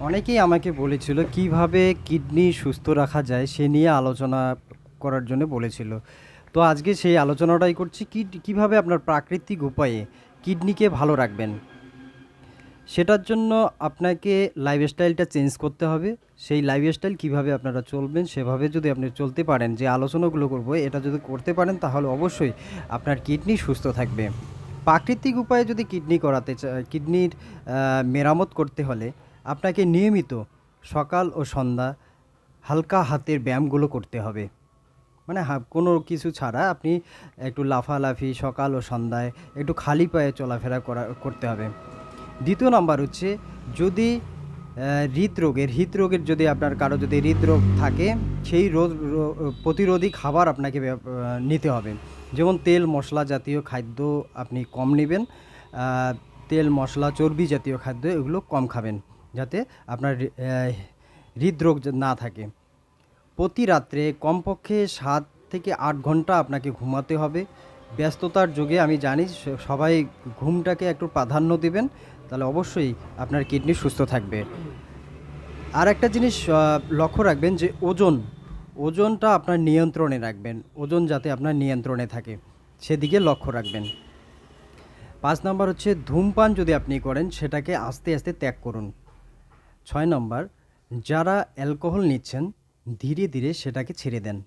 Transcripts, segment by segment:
অনেকেই আমাকে বলেছিল কীভাবে কিডনি সুস্থ রাখা যায় সে নিয়ে আলোচনা করার জন্য বলেছিল। তো আজকে সেই আলোচনাটাই করছি কি কীভাবে আপনার প্রাকৃতিক উপায়ে কিডনিকে ভালো রাখবেন। সেটার জন্য আপনাকে লাইফস্টাইলটা চেঞ্জ করতে হবে। সেই লাইফস্টাইল কীভাবে আপনারা চলবেন সেভাবে যদি আপনি চলতে পারেন, যে আলোচনাগুলো করব, এটা যদি করতে পারেন, তাহলে অবশ্যই আপনার কিডনি সুস্থ থাকবে। প্রাকৃতিক উপায়ে যদি কিডনি করাতে কিডনির মেরামত করতে হলে আপনাকে নিয়মিত সকাল ও সন্ধ্যা হালকা হাতের ব্যায়ামগুলো করতে হবে। মানে কোনো কিছু ছাড়া আপনি একটু লাফালাফি, সকাল ও সন্ধ্যায় একটু খালি পায়ে চলাফেরা করা, করতে হবে। দ্বিতীয় নাম্বার হচ্ছে যদি হৃদরোগের হৃদরোগের যদি আপনার কারও যদি হৃদরোগ থাকে, সেই রোগ প্রতিরোধী খাবার আপনাকে নিতে হবে। যেমন তেল মশলা জাতীয় খাদ্য আপনি কম নেবেন তেল মশলা, চর্বি জাতীয় খাদ্য এগুলো কম খাবেন। যাতে আপনার হৃদরোগ না থাকে। প্রতি রাত্রে কমপক্ষে সাত থেকে আট ঘণ্টা আপনাকে ঘুমাতে হবে। ব্যস্ততার যুগে আমি জানি সবাই ঘুমটাকে একটু প্রাধান্য দেবেন, তাহলে অবশ্যই আপনার কিডনি সুস্থ থাকবে। আর একটা জিনিস লক্ষ্য রাখবেন যে ওজন, ওজনটা আপনার নিয়ন্ত্রণে রাখবেন, ওজন যাতে আপনার নিয়ন্ত্রণে থাকে, সেদিকে লক্ষ্য রাখবেন। পাঁচ নম্বর হচ্ছে ধূমপান যদি আপনি করেন, সেটাকে আস্তে আস্তে ত্যাগ করুন। ছয় নম্বর, যারা অ্যালকোহল নিচ্ছেন, ধীরে ধীরে সেটাকে ছেড়ে দেন।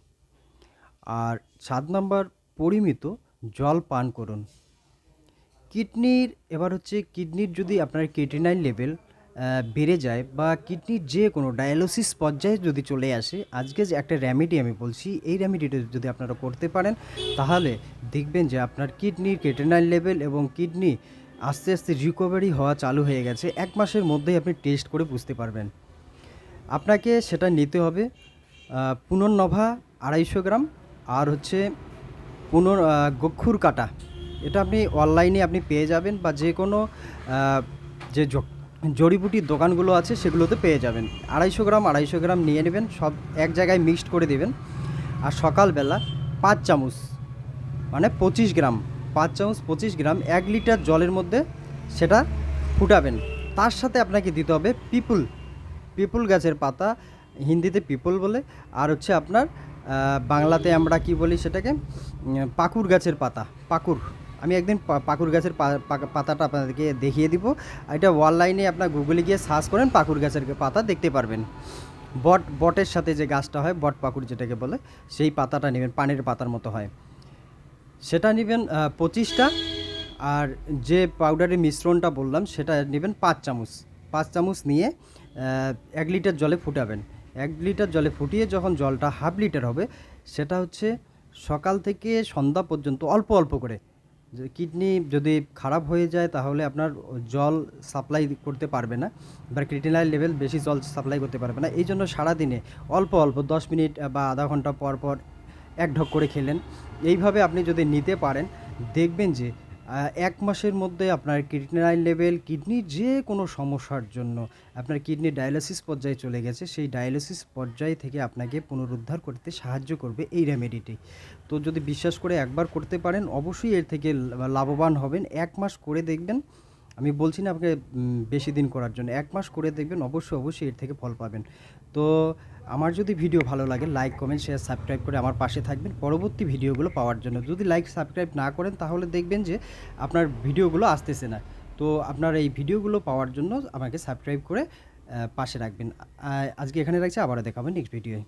আর সাত নম্বর, পরিমিত জল পান করুন। কিডনির, এবার হচ্ছে কিডনির যদি আপনার কিডনিনাইন লেভেল বেড়ে যায় বা কিডনির যে কোনো ডায়ালোসিস পর্যায়ে যদি চলে আসে, আজকে যে একটা রেমেডি আমি বলছি, এই রেমেডিটা যদি আপনারা করতে পারেন, তাহলে দেখবেন যে আপনার কিডনির কেটেনাইন লেভেল এবং কিডনি আস্তে আস্তে রিকভারি হওয়া চালু হয়ে গেছে। এক মাসের মধ্যেই আপনি টেস্ট করে বুঝতে পারবেন। আপনাকে সেটা নিতে হবে পুনর্নভা আড়াইশো গ্রাম আর হচ্ছে পুনর গক্ষুর কাটা। এটা আপনি অনলাইনে আপনি পেয়ে যাবেন বা যে কোনো যে জড়িবুটির দোকানগুলো আছে সেগুলোতে পেয়ে যাবেন। আড়াইশো গ্রাম আড়াইশো গ্রাম নিয়ে নেবেন, সব এক জায়গায় মিক্সড করে দেবেন। আর সকালবেলা পাঁচ চামচ মানে পঁচিশ গ্রাম পাঁচ চামচ পঁচিশ গ্রাম এক লিটার জলের মধ্যে সেটা ফুটাবেন। তার সাথে আপনাকে দিতে হবে পিপুল পিপুল গাছের পাতা, হিন্দিতে পিপল বলে, আর হচ্ছে আপনার বাংলাতে আমরা কি বলি সেটাকে? পাকুর গাছের পাতা, পাকুর। আমি একদিন পাকুর গাছের পাতাটা আপনাদেরকে দেখিয়ে দিব। এটা অনলাইনে আপনার গুগলে গিয়ে সার্চ করেন, পাকুর গাছের পাতা দেখতে পারবেন। বট, বটের সাথে যে গাছটা হয়, বট পাকুর যেটাকে বলে, সেই পাতাটা নেবেন, পানির পাতার মতো হয়। সেটা নেবেন পঁচিশটা। আর যে পাউডারের মিশ্রণটা বললাম, সেটা নেবেন পাঁচ চামচ। পাঁচ চামচ নিয়ে এক লিটার জলে ফুটাবেন। এক লিটার জলে ফুটিয়ে যখন জলটা হাফ লিটার হবে, সেটা হচ্ছে সকাল থেকে সন্ধ্যা পর্যন্ত অল্প অল্প করে। কিডনি যদি খারাপ হয়ে যায়, তাহলে আপনার জল সাপ্লাই করতে পারবে না। বা ক্রিটিনাইল লেভেল বেশি জল সাপ্লাই করতে পারবে না। এই জন্য সারাদিনে অল্প অল্প দশ মিনিট বা আধা ঘণ্টা পর পর এক ঢক করে খেলেন। এইভাবে আপনি যদি নিতে পারেন, দেখবেন যে এক মাসের মধ্যে আপনার কিডনিনাইল লেভেল, কিডনির যে কোনো সমস্যার জন্য আপনার কিডনি ডায়ালিসিস পর্যায়ে চলে গেছে, সেই ডায়ালিসিস পর্যায় থেকে আপনাকে পুনরুদ্ধার করতে সাহায্য করবে এই রেমেডিটি। তো যদি বিশ্বাস করে একবার করতে পারেন, অবশ্যই এর থেকে লাভবান হবেন। এক মাস করে দেখবেন, আমি বলছি না আপনাকে বেশি দিন করার জন্য, এক মাস করে দেখবেন, অবশ্যই অবশ্যই এর থেকে ফল পাবেন। তো আমার যদি ভিডিও ভালো লাগে লাইক কমেন্ট শেয়ার সাবস্ক্রাইব করে আমার পাশে থাকবেন। পরবর্তী ভিডিওগুলো পাওয়ার জন্য। যদি লাইক সাবস্ক্রাইব না করেন, তাহলে দেখবেন যে আপনার ভিডিওগুলো আসতেছে না। তো আপনার এই ভিডিওগুলো পাওয়ার জন্য আমাকে সাবস্ক্রাইব করে পাশে রাখবেন। আজকে এখানে রাখছি, আবারও দেখাবেন নেক্সট ভিডিও